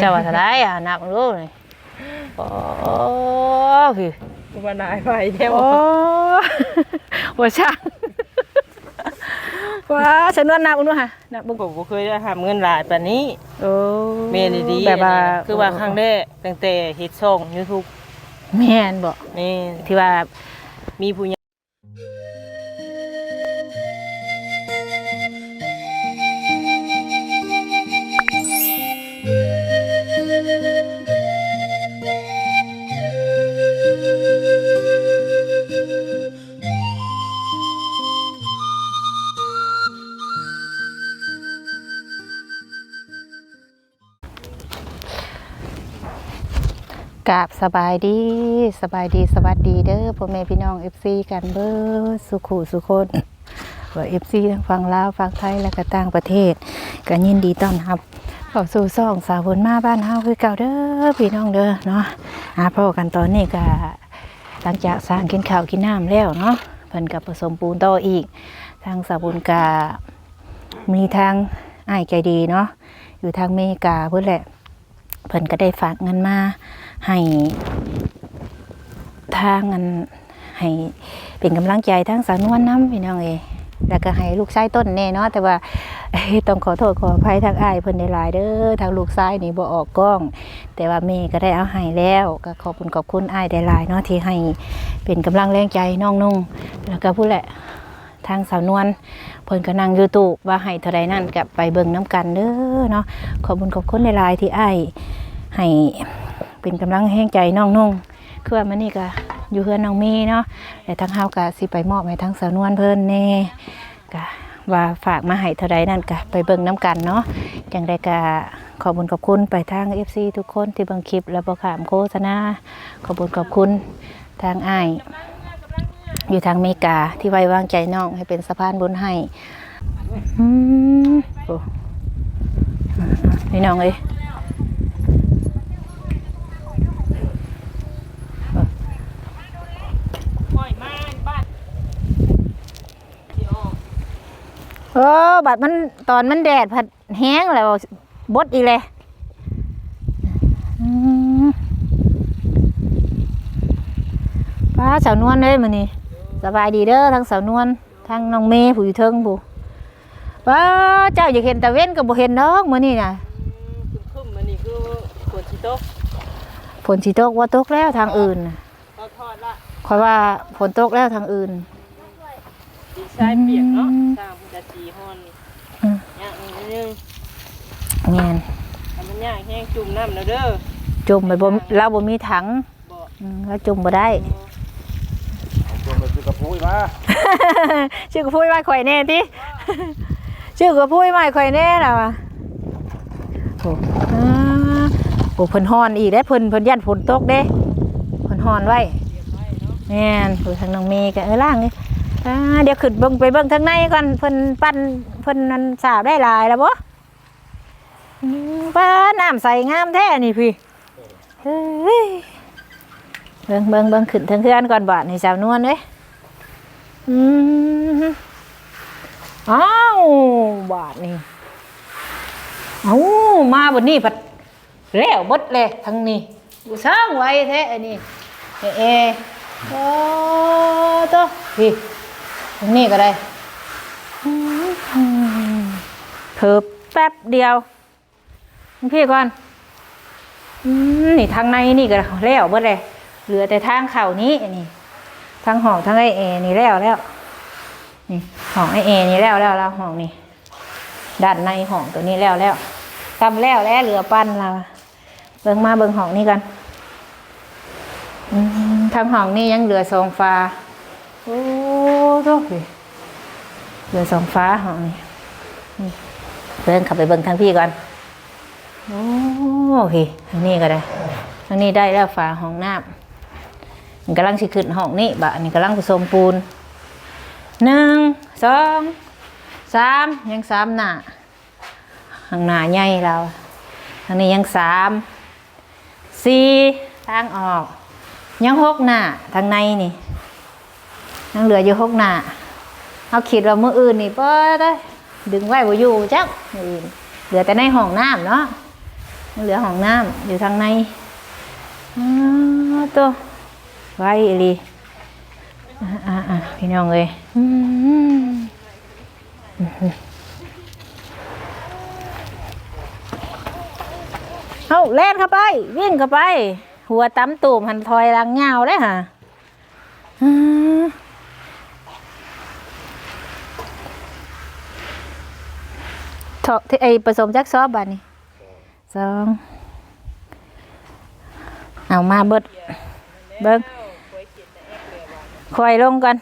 เจ้าว่าเท่าไรอะนับรู้เลยโอ้พี่กูมานายไปแท้โอ้บ่ว่าช่างว้าฉันว่านับรู้ฮะนับบุบุกกบ่เคยได้ทำเงินหลายปานนี้โอ้เมนดีๆแบบว่าคือว่าครั้งแรกตั้งแต่เฮ็ดช่อง YouTube แม่นบ่แม่นที่ว่ามีผู้ กาบสบายดีสบายดีสวัสดีเด้อพ่อแม่พี่น้อง FC กันเบิดสุขุสุคนว่า FC ทั้งฝั่งลาวฝั่งไทยและก็ต่างประเทศก็ยินดีต้อนรับเข้าสู่ซ่องสาวบนมาบ้านเฮาคือเก่าเด้อพี่น้องเด้อเนาะอาพ่อกันตอนนี้ก็หลังจากสร้างกินข้าวกินน้ำแล้วเนาะเพิ่นก็ผสมปูนต่ออีก ทางสาวบุญกามีทางอ้ายใจดีเนาะอยู่ทางเมกาเพื่อแหละเพิ่นก็ได้ฝากเงินมา ให้ทางเงินให้เป็นกำลังใจทั้งสาวนวลน้ำพี่น้องเอแล้วก็ให้ลูกชายต้นแน่เนาะแต่ว่าต้องขอโทษขออภัยทางอ้ายเพิ่นได้หลายเด้อทางลูกชายนี่บ่ออกกล้อง แต่ว่าแม่ก็ได้เอาให้แล้ว ก็ขอบคุณขอบคุณอ้ายได้หลายเนาะที่ให้เป็นกำลังแรงใจน้องนุ่งแล้วก็ผู้แหละทางสาวนวลเพิ่นก็นั่งอยู่ตู้ว่าให้เท่าใดนั่นก็ไปเบิ่งน้ำกันเด้อเนาะขอบคุณขอบคุณหลายๆที่อ้ายให้ เป็นกำลังแห้งใจน้องนุ่งคือว่ามันนี่ก็อยู่เฮือนน้องมีเนาะแต่ทางเฮาก็สิไปมอบให้ทางสาวนวลเพิ่นแน่ก็ว่าฝากมาให้เท่าใดนั่นก็ไปเบิ่งน้ำกันเนาะจังไดก็ขอบคุณขอบคุณไปทาง FC ทุกคนที่เบิ่งคลิปและบ่ขามโฆษณาขอบคุณขอบคุณทางอ้ายอยู่ทางเมกาที่ไว้วางใจน้องให้เป็นสะพานบุญให้อืมโอ้พี่น้องเอ้ย ปล่อยมาบ้านที่ออก เออ บัดมันตอนมันแดดผัดแห้งแล้วบดอีกเลยอืมป้าสาวนวลเลยมันนี่สบายดีเด้อทั้งสาวนวลทั้งน้องเมย์ผู้อยู่เทิงผู้ป้าเจ้าอยากเห็นตะเว้นกับบ่เห็นดอกมื้อนี้น่ะคึมๆมันนี่คือฝนสิตกฝนสิตกว่าตกแล้วทางอื่นน่ะเราทอดละคอยว่าฝนตกแล้วทางอื่นดินทรายเปียกเนาะ อืมสร้างพุทธจีฮอนอืมย่างนิดนึงแม่นถ้ามันย่างแห้งจุ่มน้ำแล้วเด้อจุ่มไปบ่เราบ่มีถังบ่อืมแล้วจุ่มบ่ได้ตัวมันคือกระพุ้ยมาชื่อก็พูดไว้ข่อยแน่ติชื่อก็พูดไว้ข่อยแน่ล่ะว่ะโอ้อ่าโอ้เพิ่นฮ้อนอีกเด้เพิ่นเพิ่นยันฝนตกเด้เพิ่นฮ้อนไว้แม่นผู้ทางน้องเมย์ก็เออล่างนี่ อ่าเดี๋ยวขึ้นเบิ่งไปเบิ่งทางในก่อนเพิ่นปั้นเพิ่นนั่นสาบได้หลายแล้วบ่อืมป้าน้ำใสงามแท้นี่พี่เฮ้ยเบิ่งเบิ่งเบิ่งขึ้นทางเทือนก่อนบาดนี่สาวนวลเด้อืมอ้าวบาทนี่เอามาบนนี้ผัดแล้วบดเลยทั้งนี้กูสร้างไว้แท้อันนี้เอเอโอ้ตัวพี่ ตรงนี้ก็ได้เพิ่แป๊บเดียวพี่ก่อนนี่ทางในนี่ก็แล้วบดเลยเหลือแต่ทางเข่านี้นี่ทั้งห้องทั้งไอเอนี่แล้วแล้วนี่ห้องไอเอนี่แล้วแล้วแล้วห้องนี่ด้านในห้องตัวนี้แล้วแล้วทำแล้วแล้วเหลือปั้นเราเบิ่งมาเบิ่งห้องนี้กันทั้งห้องนี้ยังเหลือสองฟ้าโอ้ โหเหลือสองฟ้าห้องนี้นี่เบิ่งขับไปเบิ่งทางพี่ก่อน โอ้โอเคทางนี้ก็ได้ทางนี้ได้แล้วฟ้าห้องน้ำมันกำลังสิขึ้นห้องนี้บะนี่กำลังผสมปูนหนึ่งสองสามยังสามหน้าข้างหน้าใหญ่เราทางนี้ยังสามสี่ทางออก ยังหกหน้าทางในนี่ ยังเหลืออยู่หกหน้าเอาคิดว่ามืออื่นนี่เปิดได้ดึงไว้บ่อยู่จักมืออื่นเหลือแต่ในห้องน้ำเนาะเหลือห้องน้ำอยู่ทางในตัวไว้ลีพี่น้องเลยเอาเล่นเข้าไป วิ่งเข้าไป หัวตำตูมหันถอยลังยาได้ฮะ อ่าถอที่ไอผสมจักซอบบานนี่สองเอามาเบิดเบิ้งคอยลงก่อน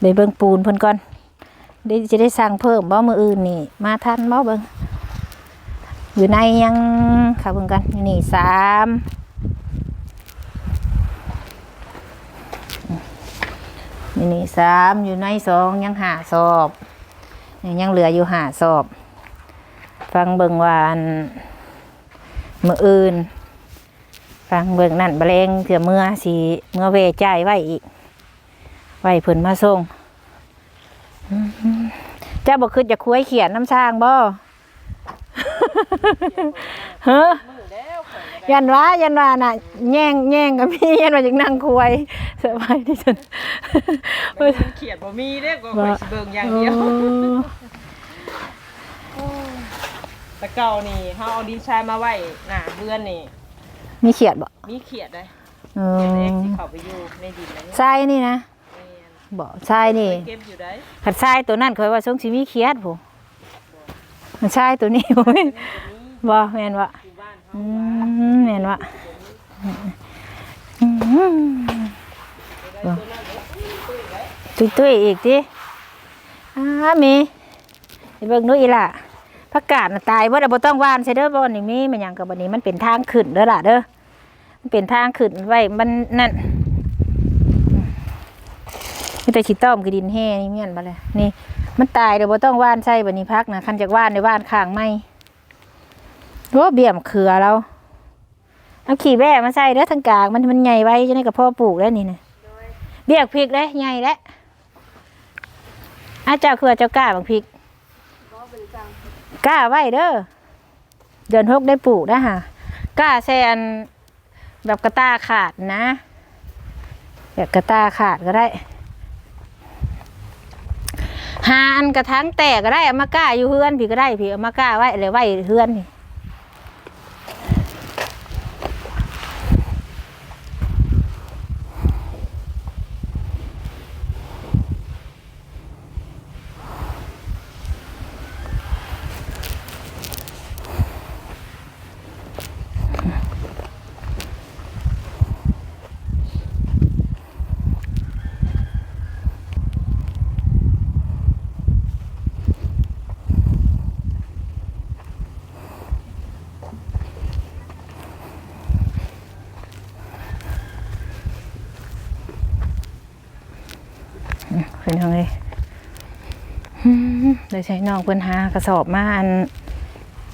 ไปเบิ้งปูนเพิ่นก่อนเดี๋ยวจะได้สั่งเพิ่มบ่มืออื่นนี่ มาทันบ่เบิ้งอยู่ในยังค่ะเบิ่งกันอยู่นี่สามอยู่นี่สามอยู่ในสองยังหาสอบ ยังเหลืออยู่หาสอบ ฟังเบิงวาอันมืออื่น ฟังเบิงนั่นบะเลงเถื่อเมื่อสีเมื่อเวจ่ายไว้อีก ไว้เพิ่นมาส่งเจ้าบอกคือจะคุยเขียนน้ำช่างบ่เฮ้อ ยยันว่ายันว่าน่ะแย่งแย่งกับพี่ยันว่าจากนั่งคุยสบายที่สุดบ่ได้เขียดบ่มีเด้อก็ข่อยสิเบิ่งอย่างเดียวโอ้แต่เก่านี่เฮาเอาดินทรายมาไว้หน้าเรือนนี่ มีเขียดบ่ มีเขียดได้เอเขียดอเล็กสิเข้าไปอยู่ในดินแล้วนี่ทรายนี่นะแม่นบ่ทรายนี่เก็บอยู่ได้ขัดทรายตัวนั้นเคยว่าทรงสิมีเขียดผู้มันทรายตัวนี้บ่แม่นบ่แม่นบ่อยู่บ้านเฮา อืมแม่นบ่อืมบ่ตุ้ยๆอีกติอ้ามีไปเบิ่งดูอีล่ะผักกาดตายบ่ได้บ่ต้องว่านใส่เด้อบ่นี่มีมันยังก็บ่นี้มันเป็นทางขึ้นเด้อล่ะเด้อมันเป็นทางขึ้นไว้มันนั่นมีแต่ขี้ต้อมคือดินแห้นี่เมียนบ่เลยนี่ มันตายเดี๋ยวบ่ต้องว่านใส่บัดนี้พักนะคันจากว่านในว่านข้างไม่ โอ้เบี่ยมเขือเราเอาขี้แบ่มาใส่เด้อทางกลางมันมันใหญ่ไว้จังได๋ก็พ่อปลูกแล้วนี่นะเบียพริกเด้ใหญ่แล้วอาเจ้าคือว่าเจ้ากล้าบักพริกกล้าไว้เด้อเดือนหกได้ปลูกนะฮะกล้าแซนแบบกระตาขาดนะ แบบกระตาขาดก็ได้ หาอันกระถางแตกก็ได้เอามาก้าอยู่เฮือนพี่ก็ได้พี่เอามาก้าไว้เลยไว้เฮือนนี่ มเดี๋ยใช้น้องเพิ่นหากระสอบมาอัน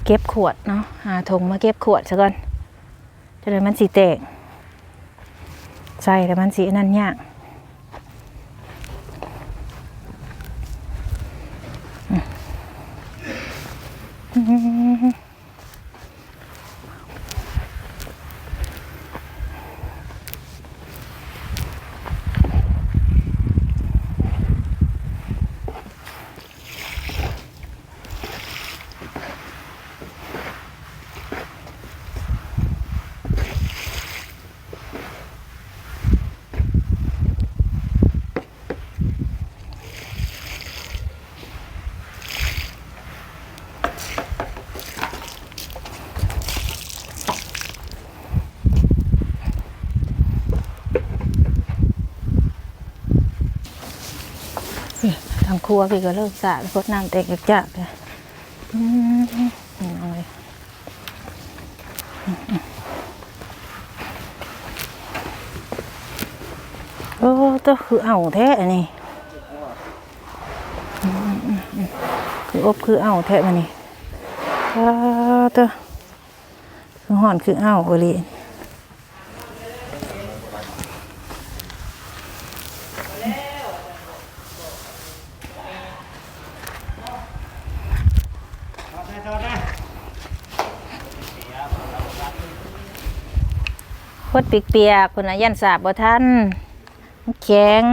เก็บขวดเนาะหาถุงมาเก็บขวดซะก่อนจะเลยมันสีแตกใส่แต่มันสีนั่นยาก รัวพี่ก็เลิกสระพดน้ำแตกจากๆเลยอืมนี่อยโอ้ตัวคือเอาแท้นนี้อืมอืมอืมคืออบคือเอาแท้มันนี่อ้าตัวคือห่อนคือเอาเอ หลีดเปียกคนนะยันสาบบ่ทันมันแข็ง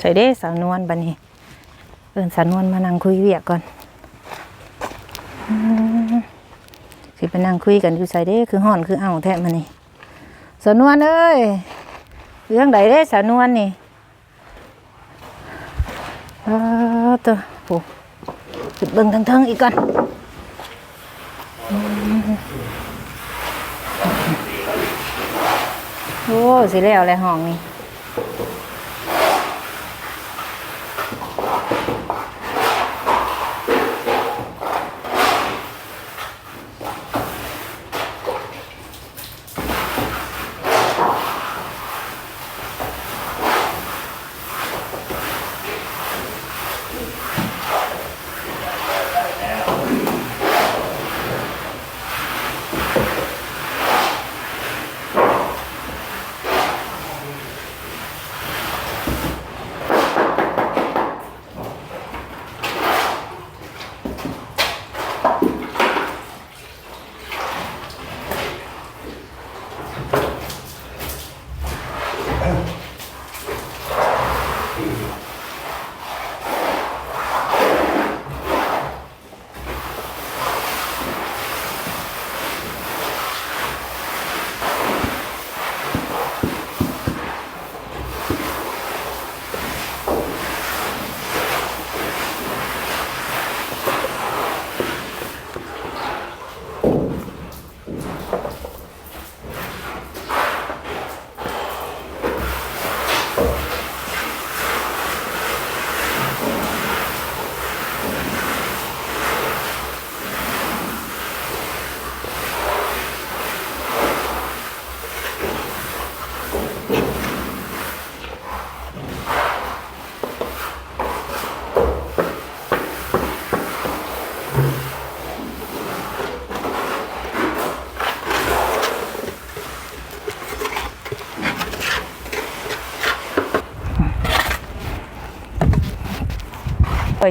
ใส่เด้สาวนวลบัดนี้ เอิ้นสาวนวลมานั่งคุยเวียกก่อน ไปนั่งคุยกันอยู่ใส่เด้คือห่อนคือเอาแท้มันนี่สาวนวลเอ้ยเรื่องใดเด้สาวนวลนี่เออตัวโอ้จุดเบิ่งทั้งเทิงอีกก่อนโอ้สิแล้วอะไรห้องนี่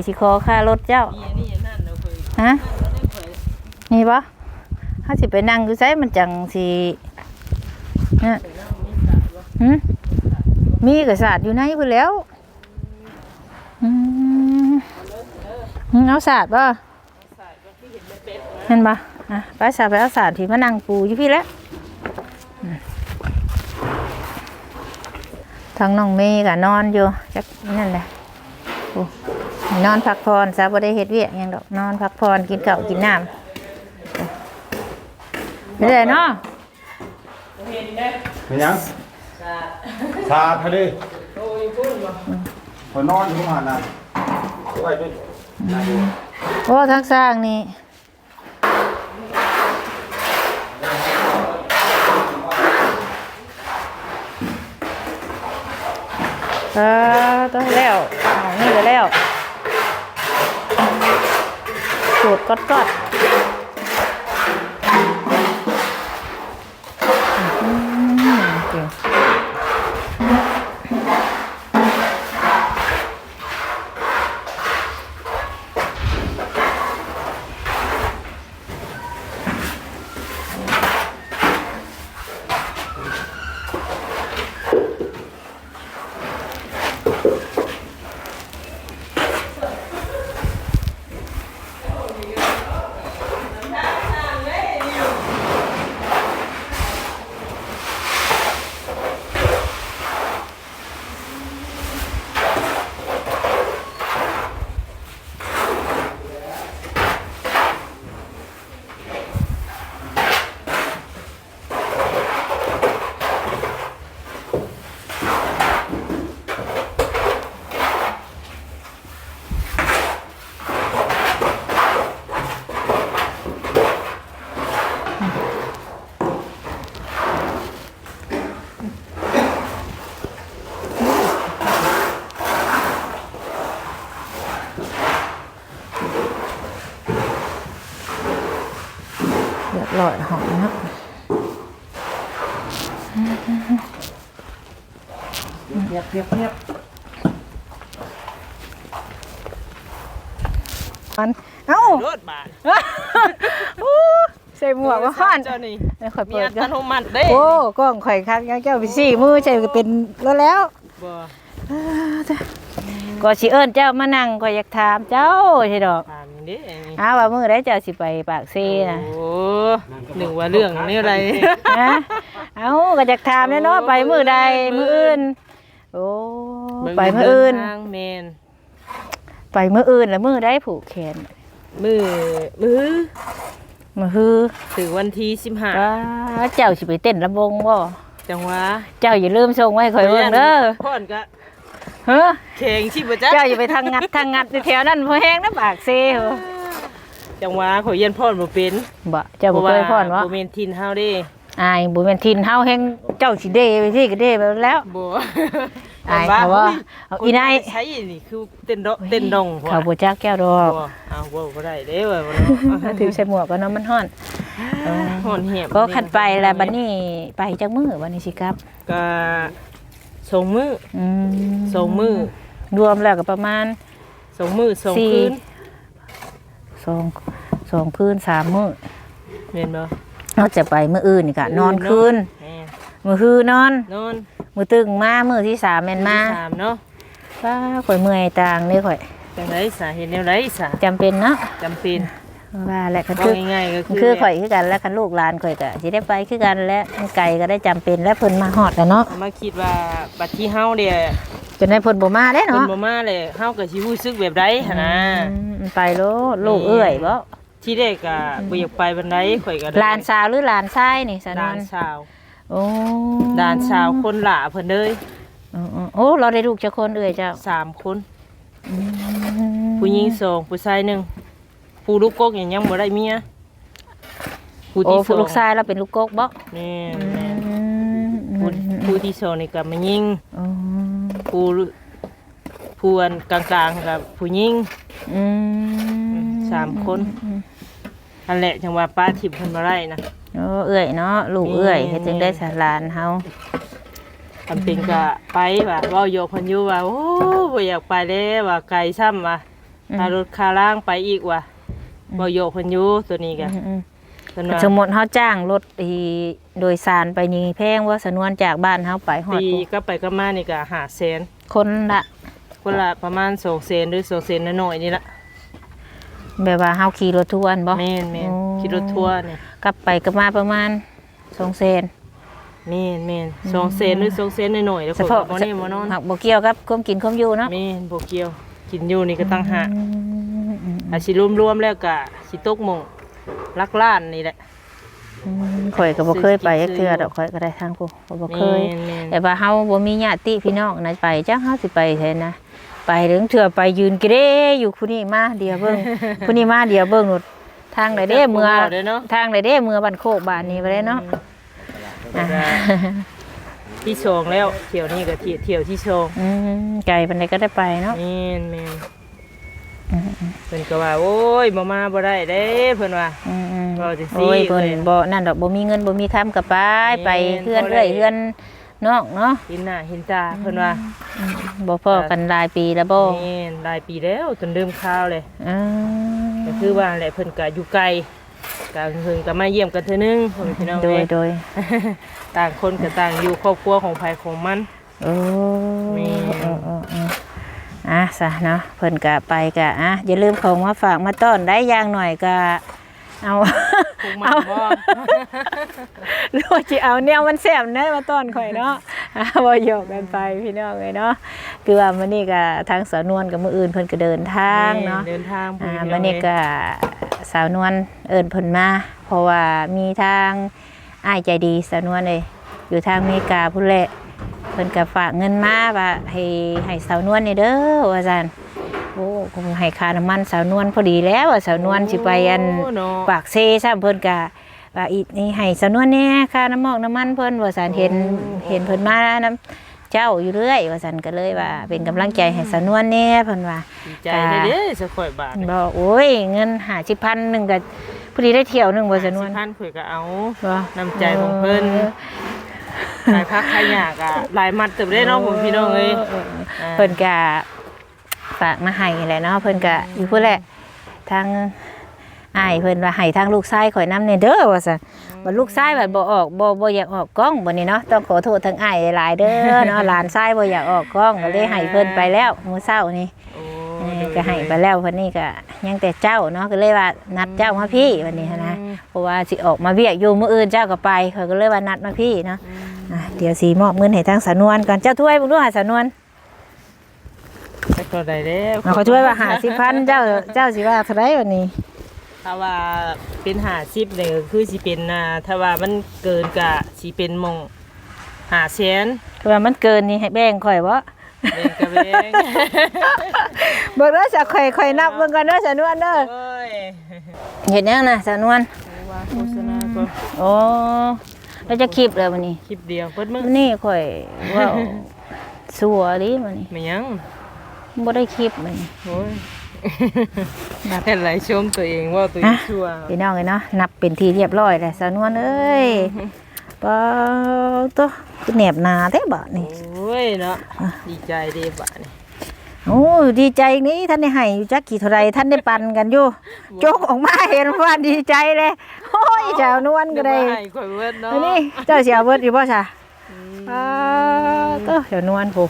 สิคอค่ารถเจ้า นี่นี่นั่นเราเคยฮะเราได้เคยนี่ปะถ้าสิไปนั่งอยู่ไสมันจังสิเนี่ยหืมมีกระสาดอยู่ในพุ่นแหล้วอืมอืมเอาสาดป่ะเห็นปะอะไปสาดไปเอาสาดที่มานั่งปูอยู่พี่แล้วอืมทางน้องเมย์ก็นอนอยู่จักนั่นแหละโอ้ นอนพักผ่อนซะบ่ได้เฮ็ดเวียกหยังดอกนอนพักผ่อนกินข้าวกินน้ำนี่แหละเนาะเห็นได้เป็นหยังสาดสาดทะเลโอ้ยพุ่นบ่พอนอนอยู่หันน่ะไว้ด้วยโอ้ทักสร้างนี่เออต้องแล้วเอานี่ก็แล้ว สูตรกดกด ร้อยหอมเนาะเพียบเพียบเพียบมันเอ้า รถบาทอู้ใส่หมวกว่าฮ้อนเจ้านี่เดี๋ยวข่อยมีเปิอัดตกันโนมัติเด้โอ้กล้องข่อยคักยังเจ้าไปสี่มือใช่ก็เป็นแล้วแล้วบ่ก็สิเอิ้นเจ้ามานั่งก็อยากถามเจ้าใช่ดอก ถาม เด้นี่อ้าว่ามื้อใดเจ้าสิไปปากซีน่ะโอ้หนึ่งว่าเรื่องนี่อะไรนะเอ้าก็อยากถามแน่เนาะไปมื้อใดมื้ออื่น โอ้ไปมื้ออื่นทางแมนไปมื้ออื่นแล้วมื้อใดผูกแขนมือมือมื้อฮือถึงวันที่สิบห้าว่าเจ้าสิไปเต้นลำวงบ่จังหวะเจ้าอย่าลืมส่งไว้ให้ข่อยเบิ่งเด้อพ่อนก็ เฮ้อแข่งชิบะจ๊ะเจ้าอย่าไปทางงัดทางงัดอยู่แถวนั้นพอแห้งนะปากเซ่เหรอจังหวะขอยเย็นพ่อนบ่เป็นบ่เจ้าบ่เคยพรวะบ่แม่นทินเฮาเด้อายบ่แม่นทินเฮาแฮงเจ้าสิเด้ไปที่ก็เด้ไปแล้วบ่อายเขาว่าเอาอีนายใช้นี่คือเต้นดอกเต้นดองพอเขาบ่จักแก้วดอกบ่เอาบ่บ่ได้เด้เว้ยบ่เนาะถือใส่หมวกก็เนาะมันฮ้อนเออฮ้อนแหบก็คันไปแล้วบัดนี้ไปจักมื้อบัดนี้สิครับก็ ส่งมืออืมส่งมือรวมแล้วก็ประมาณส่งมือส่งสี่คืนสองสองคืนสามมื้อแม่นบ่เราจะไปมื้ออื่นนี่ก็นอนคืนแม่นมื้อคืนนอน นอนมื้อตึงมามื้อที่สามแม่นมาที่สามเนาะว้าข่อยเมื่อยต่างเลยข่อยจังไดสาเหตุแนวใดสาจำเป็นเนาะจำเป็น ว่าแหละคันเอาคือง่ายๆก็คือคือข่อยคือกันแล้วคันลูกหลานข่อยก็สิได้ไปคือกันและมันไก่ก็ได้จำเป็นและเพิ่นมาฮอดแล้วเนาะมาคิดว่าบัดที่เฮาเด้จนได้เพิ่นบ่มาได้เพิ่นเนาะบ่มาเลยเฮาก็สิรู้สึกแบบใดหั่นนะอืมมันไปโลดลูกเอื้อยบ่ที่แรกก็บ่อยากไปบันไดข่อยก็ได้หลานสาวหรือหลานชายนี่สะนด้าวนนสาวโอ้ด้านสาวคนหล่าเพิ่นเลยอ๋อๆโอ้เราได้ลูกจักคนเอื้อยเจ้าสามคน อืมผู้หญิงสองผู้ชายหนึ่ง ผู้ลูกกกยังยังบ่ได้เมียผู้โอ้ที่สผู้องลูกชายเราเป็นลูกกกบ่แม่นอืแม่นมผู้ผู้ที่สองนี่ก็มายิงอ๋อผู้ผู้อันกลางๆกับผู้หญิง อืมสามคนนั่นแหละจังว่าป้าทิพย์เพิ่นบ่ได้นะ โอ้เอื้อยเนาะลูกเอื้อยแม่เฮ็ดจึงได้สาหลานเฮาทำเป็นก็ไปว่าเว้าโยกเพิ่นอยู่ว่าโอ้บ่อยากไปแล้วว่าไกลซ้ำว่าถ้ารถคาล่างไปอีกว่า เว้าโยกเพิ่นอยู่ตัวนี้ก็อืมเพิ่นๆว่าสมมุติเฮาจ้างรถอีโดยสารไปนี่แพงว่าสนวนจากบ้านเฮาไปฮอดปีพุ่นก็ไปก็มานี่ก็5แสนคนละคนละประมาณ2แสนหรือ2แสนน้อยๆนี่ละแบบว่าเฮาขี่รถทุกวันบ่แม่นแม่นโอ้ขี่รถทัวร์นี่กลับไปกลับมาประมาณ2เซนแม่นแม่นสองแสนหรือ2แสนน้อยๆแล้วเฉคนพาะก็บ่ได้บ่นอนหักบ่เกี่ยวกับความกินความอยู่เนาะแม่นบ่เกี่ยว กินอยู่นี่ก็ตั้งหากอืม อืมอาสิรวมๆแล้วก็สิตกหม่องลักล้านนี่แหละอืมข่อยก็บ่เคยไปจักเทื่อดอกข่อยก็ได้ทางกูข่อยบ่เคย แม่นแม่นแต่ว่าเฮาบ่มีญาติพี่น้องนะไปจังเฮาสิไปแท้นะ ไปถึงเถื่อไปยืนกระเด้อยู่ผู้นี้มาเดียวเบิ่ง ผู้นี้มาเดียวเบิ่งหนดทางใดเด้เมือเด้เนาะ ทางใดเด้เมือบ้านโคกบ้านนี้บ่ได้เนาะอะที่สองแล้วเที่ยวนี้ก็เที่ยวเที่ยวที่สองอืมไกลปานใดก็ได้ไปเนาะ แม่นแม่น เพิ่นก็ว่าโอ้ยบ่มาบ่ได้เด้เพิ่นว่าอืมๆบ่จังซี่โอ้ยเพิ่นเว้ยบ่นั่นดอกบ่มีเงินบ่มีคำก็ไปไปแม่นเพื่อนบ่ได้เอ้ยเพื่อนน้องเนาะเห็นหน้าเห็นตาเพิ่นว่าอืมบ่พอกันหลายปีแล้วบ่แม่นหลายปีแล้วจนเริ่มข้าวเลยอืมก็คือว่าแหละเพิ่นก็อยู่ไกลก็เพิ่นก็มาเยี่ยมกันเทื่อนึงพ่อแม่พี่น้องโดยเอ้ยโดยต่างคนก็ต่างอยู่ครอบครัวของไผของมันโอ้แม่เออเออเอออะซะเนาะเพิ่นก็ไปก็อะอย่าลืมของมาฝากมาต้อนได้อย่างหน่อยก็เอาคงมันบ่หรือว่าสิเอาแนวมันแซ่บเด้มาต้อนข่อยเนาะอะบ่หยอกกันไปพี่น้องเอ้ยเนาะคือว่ามื้อนี้ก็ทางสาวนวลกับมื้ออื่นเพิ่นก็เดินทางเนาะเดินทางพ่ออ่าแม่พี่มื้อนี้องก็สาวนวลเอิ้นเพิ่นมาเพราะว่ามีทางอ้ายใจดีสาวนวลเลยอยู่ทางอเมริกาพุ่นแหละเพิ่นก็ฝากเงินมาว่าให้ให้สาวนวลนี่เด้อว่าซั่นโอ้คงให้ค่าน้ำมันสาวนวลพอดีแล้วว่าสาวนวลสิไปอันโเนาะ ปากเซซ้ํเพิ่นก็ว่าอีนี่ให้สาวนวลแหน่ค่าน้ำมอกน้ำมันเพิ่นว่าซั่นเห็นเห็นเพิ่นมานํเจ้าอยู่เรื่อย ว่าซั่นก็เลยว่า เป็นกำลังใจให้สาวนวลแหน่เพิ่นว่า ดีใจเลยเด้อสักข่อยบาทบอกโอ้ยเงิน50,000นึงก็พอดีได้เที่ยวหนึงบ่สนวนสิพันข่อยก็เอา บ่น้ำใจของเพิ่น ขายพักขายยากอะหลายมัดเติบได้เนาะผมพี่น้องเอ้ยอ่าเพิ่นก็ฝากมาให้แหละเนาะเพิ่นก็อยู่พุ่นแหละทางอ้ายเพิ่นว่าให้ทางลูกชายข่อยนำเนี่ยเด้อว่าซั่นบ่ลูกชายแบบบ่ออกบ่บ่อยากออกกล้องบ่นี่เนาะต้องขอโทษทางอ้ายหลายๆเด้อเนาะหลานชายบ่อยากออกกล้องก็เลยให้เพิ่นไปแล้วมื้อเช้านี่โอ้เออ ก็ให้ไปแล้วเพิ่นนี่ก็ยังแต่เจ้าเนาะก็เลยว่านัดเจ้ามาพี่วันนี้หั้นนะเพราะว่าสิออกมาเวียกอยู่มื้ออื่นเจ้าก็ไปเขาก็เลยว่านัดมาพี่เนาะอะเดี๋ยวสิมอบเงินให้ทางสานวนก่อนเจ้าถ้วยบ่รู้หาสานวนแต่ก็ได้แล้วเอาเขาช่วยว่าหาสิพันเจ้าเจ้าสิว่าเท่าไรวันนี้ถ้าว่าเป็นหาซิปเนี่ยก็คือสิเป็นอ่าถ้าว่ามันเกินกะสิเป็นหมองหาแสนคือว่ามันเกินนี่ให้แบ่งข่อยบ่ เบ่งกะเบ่งเบิ่งเด้อจะข่อยข่อยนับเบิ่งกันเด้อสานวนเด้อโอ้ยเฮ็ดหยังน่ะสานวนว่าโฆษณาก็โอ้แล้วจะคลิปเลยวันนี้คลิปเดียวเปิดมือวันนี้ข่อยเว่าสัวดิวันนี้ไม่ยังบ่ได้คลิปมันโอ้ยแค่ไหลชมตัวเองว่าตัวเองชั่วพี่น้องเอ้ยเนาะนับเป็นที่เรียบร้อยแล้วสานวนเอ้ย ปาตัวคือแหนบหนาแท้บาดนี่โอ้ยเนาะดีใจเด้บะนี่โอ้ยดีใจนี้ท่านได้ให้อยู่จักกี่เท่าไรท่านได้ปันกันอยู่โจกออกมาเห็นว่าดีใจเลยโอ้ยเจ้านวลก็ได้นึว่าให้ข่อยเวิร์ดเนาะอันนี้เจ้าเสียเบิดอยู่บ่จ้ะอ่าตัวเจ้านวลผู้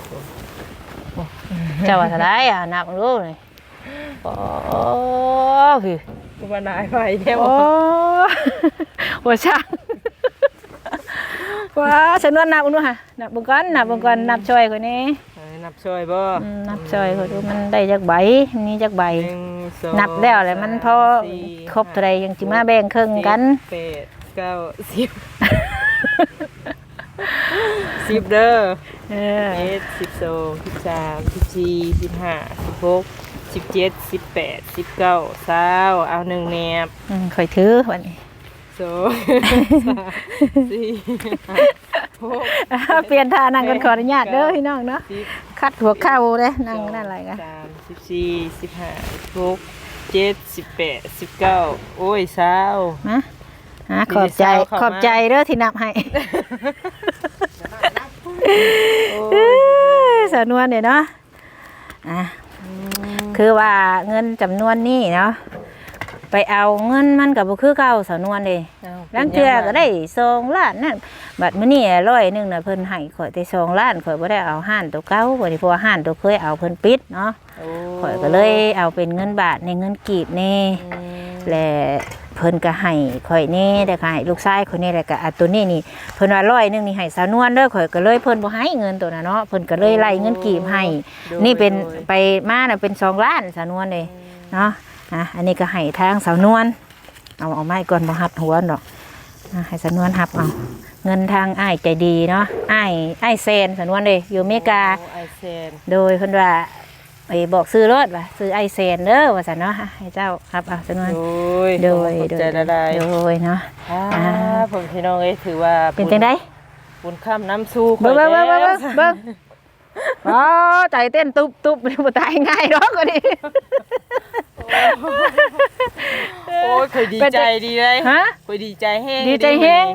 เจ้าว่าเท่าไรอะนับรู้เลยโอ้พี่กูมานายไปแท้โอ้บ่หัวช่าง ว้าฉันนวลนับดูค่ะนับเบุงก่อนนับเบุงก่อนนับช่วยคนนี้เอ้ยนับช่วยบ่อืมนับช่วยคนดูมันได้จักใบนี่จักใบหนึ่งสองนับแล้วเลยมันพอสี่ครบเท่าไรยังจิมาแบ่งครึ่งกันแปดเก้าสิบสิบเด้อเออเอ็ดสิบสองสิบสามสิบสี่สิบห้าสิบหกสิบเจ็ดสิบแปดสิบเก้าสาวเอาหนึ่งแนบอืมข่อยถือวันนี้ สองสามสี่ห้าหกเปลี่ยนท่านั่งกันขออนุญาตเด้อพี่น้องเนาะสิบคัดหัวเข่าเด้อนั่งนั่นอะไรกันสามสิบสี่สิบห้าสิบหกเจ็ดสิบแปดสิบเก้าโอ้ยสาว นะฮะขอบใจดีเศร้าเข้ามาขอบใจเด้อที่นับให้โอ้เอ้ยสานวนเนี่ยเนาะอะคือว่าเงินจำนวนนี้เนาะ ไปเอาเงินมันกับบุคือเก่าสานวนเลยเอาลังเทือก็ได้สองล้านนั่นบัดมื้อนี้ร้อยหนึงน่ะเพิ่นให้ข่อยแต่สองล้านข่อยบ่ได้เอาห้านตัวเก่าบ่ได้เพราะว่าห้านตัวเคยเอาเพิ่นปิดเนาะโอ้ข่อยก็เลยเอาเป็นเงินบาทในเงินกีบนี่อืมและเพิ่นก็ให้ข่อยนี่แต่ก็ให้ลูกชายคนนี้แหละก็อันตัวนี้นี่เพิ่นว่าร้อยหนึงนี่ให้สาวนวลเด้อข่อยก็เลยเพิ่นบ่ให้เงินตัวน่ะเนาะเพิ่นก็เลยไล่เงินกีบให้โดยนี่เป็นโดยไปมาน่ะเป็นสองล้านสาวนวลเลยเนาะ อะอันนี้ก็ให้ทางสาวนวลเอาเอาไม้ก่อนบ่หัดหัวดอกอะให้สาวนวลหับเอาเงินทางอ้ายใจดีเนาะอ้ายอ้ายเซนสาวนวลเลยอยู่อเมริกาโอ้ไอเซนโดยเพิ่นว่าไอ้บอกซื้อรถว่าซื้อไอเซนเด้อว่าซั่นเนาะให้เจ้าครับเอาสาวนวลโดยโดยขอบโดใจยละลายโดยเนาะอ่าอ่าผมพี่น้องเอ้ยถือว่าเป็นจังได๋บุญข้ามน้ำสู้เบิ่งเบิ่งเบิ่งเบิ่งข่อยเบิ่งแล้วเบิ่งอ๋อใจเต้นตุบตุบบ่ตายง่ายดอกก็ดี โอ้ยเคยดีเป็นใจจังดีเลยฮะเคยดีใจแห้งดีใจแฮง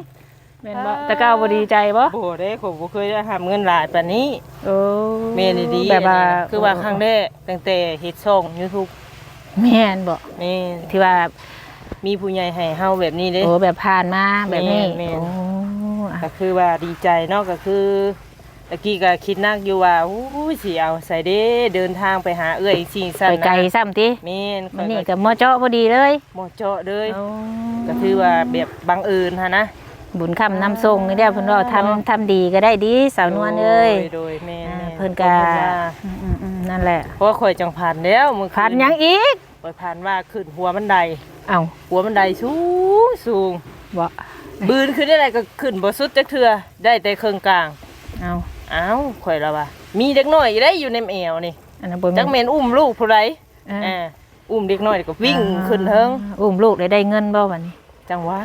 แม่นบ่ตะเก้าบ่ดีใจบ่โอ้โหได้ผมบ่เคยได้ทำเงินหลายปานนี้โอ้แม่นี่ดีแบบว่าอันนี้คือว่าครั้งแรกตั้งแต่เฮ็ดช่อง YouTube แม่นบ่แม่นที่ว่ามีผู้ใหญ่ให้เฮาแบบนี้เด้โอ้แบบผ่านมาแบบนี้แม่นโอ้อะก็คือว่าดีใจเนาะก็คือ ตะกี้ก็คิดนักอยู่ว่าอู้ยสิเอาใส่เด้เดินทางไปหาเอื้อยสิ่งสั่นไปนะไกลซ้ำติแม่นมันนี่ข้อยก็มอเจาะพอดีเลยหมอเจาะเลยโอ้ก็คือว่าแบบบังเอิญฮะนะบุญคำนำส่งนี่เด้อเพิ่นว่าทำทำดีก็ได้ดีสาวนวลเอ้ยโดโดยแม่นอ่าแม่เพิ่นก็ขอบคุณจ้าอืมอืมอืมนั่นแหละเพราะว่าข่อยจังผ่านแล้วมื้อคืผ่านหยังอีกข่อยผ่านว่าขึ้นหัวบันไดเอ้าหัวบันไดสูงสูงบ่บืนขึ้นได้ไรก็ขึ้นบ่สุดจักเทื่อได้แต่เครื่องกลาง เอ้า อ้าวข่อยละว่ามีเด็กน้อยอยู่ได้อยู่ในแอวนี่อันนั้นบ่จักแม่นอุ้มลูกผู้ใดอ่าอ่าอุ้มเด็กน้อยก็วิ่งขึ้นเทิงอุ้มลูกได้ได้เงินบ่บัดนี้จังหวะ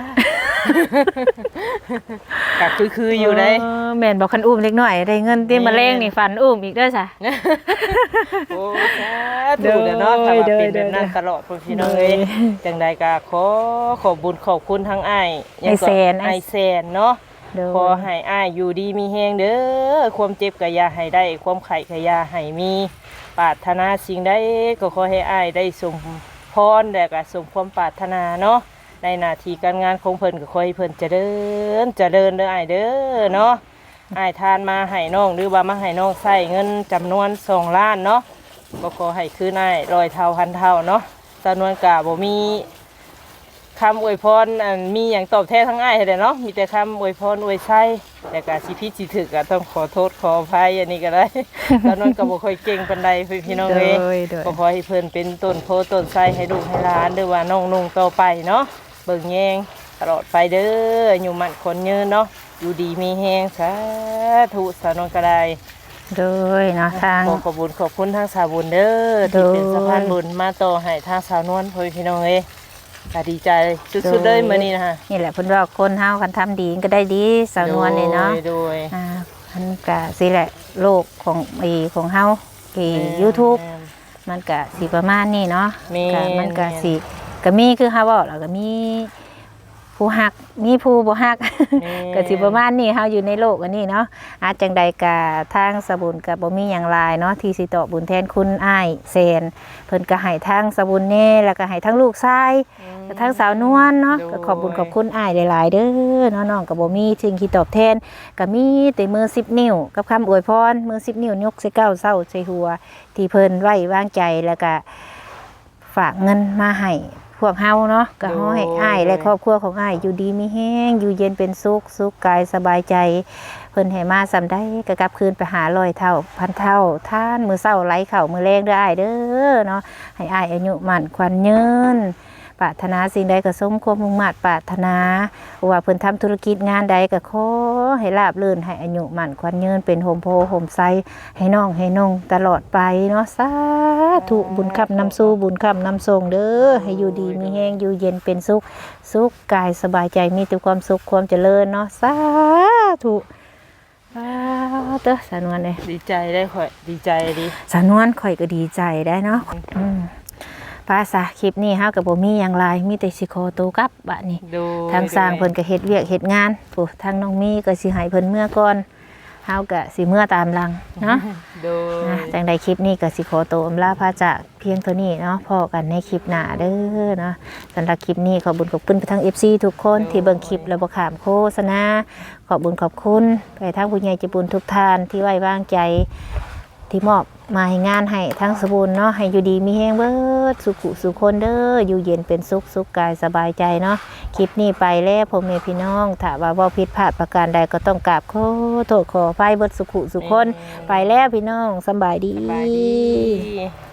ก็คือคืออยู่ได้เแม่นบอกคันอุ้มเล็กน้อยได้เงินที่มาเล่งนี่ฝันอุ้มอีกเด้อจ้ะโอ้สาธุเด้อเนาะถ้าว่าเป็นแบบนั้นเด้อตลอดพุ่นพี่น้องเอ้ยเด้อจังใดก็ขอขอบบุญขอบคุณทั้งอ้ายไอ้แสนไอ้แสนเนาะ เด้อขอให้อ้ายอยู่ดีมีแฮงเด้อความเจ็บก็อย่าให้ได้ ความไข้ก็อย่าให้มีปรารถนาสิ่งใดก็ขอให้อ้ายได้สมพรและก็สมความปรารถนาเนาะในหน้าที่การงานของเพิ่นก็ขอให้เพิ่นเจริญเจริญเด้ออ้ายเด้อเนาะอ้ายทานมาให้น้องหรือว่ามาให้น้องใช้เงินจำนวน2ล้านเนาะ ก็ขอให้คืนอ้ายรอยเท่าพันเท่าเนาะจำนวนกะบ่มี คำอวยพรอันมีอย่างตอบแทนทั้งอ้ายเลยเนาะมีแต่คำอวยพรอวยใช้แต่การสิพิจิถึกก็ต้องขอโทษขออภัยอันนี้ก็ได้ตอนนั้นก็บ่ค่อยเก่งปานใดพี่น้องเอ้ยโดยโดยก็ขอให้เพิ่นเป็นต้นโพต้นไทรให้ลูกให้หลานหรือว่าน้องนุ่งต่อไปเนาะเบิ่งแยงตลอดไปเด้ออยู่มั่นคนยืนเนาะอยู่ดีมีแฮงสาธุสานนก็ได้โดยเนาะทางขอขอบคุญขอบคุณทางสาวบุญเด้อที่เป็นโดยสะพานบุญมาต่อให้ทางสาวนวลพ่อพี่น้องเอ้ย ก็ดีใจสุดๆเลยมื้อนี้นะฮะนี่แหละเพิ่นว่าคนเฮาคันทำดีก็ได้ดีสาวนวลนี่เนาะโดยโดยอ่ามันก็สิแหละโลกของอีของเฮาอีแม่น YouTube แม่นมันก็สิประมาณนี้เนาะแม่นก็มันก็สิก็มีคือเฮาเว้าแล้วก็มี ผู้ฮักมีผู้บ่ฮักแม่นก็สิประมาณนี้เฮาอยู่ในโลกอันนี้เนาะอาจจังใดกะทางสบุญก็บ่มีหยังหลายเนาะที่สิตอบบุญแทนคุณอ้ายเซนเพิ่นก็ให้ทางสบุญแน่แล้วก็ให้ทั้งลูกชายก็ทั้งสาวนวลเนาะก็ขอบบุญขอบคุณอ้ายหลาย ๆ เด้อเนาะน้องก็บ่มีสิ่งที่ตอบแทนก็มีแต่มือ10 นิ้ว กับคำอวยพรมือ10 นิ้วยกใส่เก้าเซ้าใส่หัว ที่เพิ่นไว้วางใจแล้วก็ฝากเงินมาให้ พวกเฮาเนาะก็ขอให้อ้ายและครอบครัวของอ้ายอยู่ดีมีแห้งอยู่เย็นเป็นสุขสุขกายสบายใจ เพิ่นให้มาสำได้ก็กลับคืนไปหาลอยเท่า พันเท่า ท่านมือเศร้าไหลเข่ามือแรงเด้ออ้ายเด้อเนาะให้อ้ายอายุมั่นขวัญยืน ปรารถนาสิ่งใดก็สมความมุ่งมั่นปรารถนาว่าเพิ่นทำธุรกิจงานใดก็ขอให้ราบรื่นให้อายุมั่นขวัญยืนเป็นโฮมโพโฮมไซให้น้องให้นงตลอดไปเนาะสาธุบุญคำนำสู้บุญคำนำส่งเด้อให้อยู่ดีมีแห้งอยู่เย็นเป็นสุขสุขกายสบายใจมีแต่ความสุขความเจริญเนาะสาธุสาธุสานวนเลยดีใจได้ข่อยดีใจดีสานวนข่อยก็ดีใจได้เนาะ อืมภาษาคลิปนี้เฮากับบ่มีหยังหลายมีแต่สิขอตัวกลับบัดนี้ โดยทางสร้างเพิ่นก็เฮ็ดเวียกเฮ็ดงานผู้ทางน้องมีก็สิให้เพิ่นเมื่อก่อนเฮาก็สิเมื่อตามหลังเนาะ โดย นะจังใดคลิปนี้ก็สิขอตัวอำลาพาจากเพียงเท่านี้เนาะพอกันในคลิปหน้าเด้อเนาะสำหรับคลิปนี้ขอบุญขอบคุณไปทั้ง FC ทุกคนที่เบิ่งคลิปแล้วบ่ขามโฆษณาขอบบุญขอบคุณไปทั้งผู้ใหญ่ใจบุญทุกท่านที่ไว้วางใจ ที่มอบมาให้งานให้ทั้งสบุญเนาะให้อยู่ดีมีแฮงเบิดสุขุสุขคนเด้ออยู่เย็นเป็นสุขสุขกายสบายใจเนาะคลิปนี้ไปแล้วพ่อแม่พี่น้องถ้าว่าเว้าผิดพลาดประการใดก็ต้องกราบขอโทษขออภัยเบิดสุขุสุขคนไปแล้วพี่น้องสำบายดีสบายดี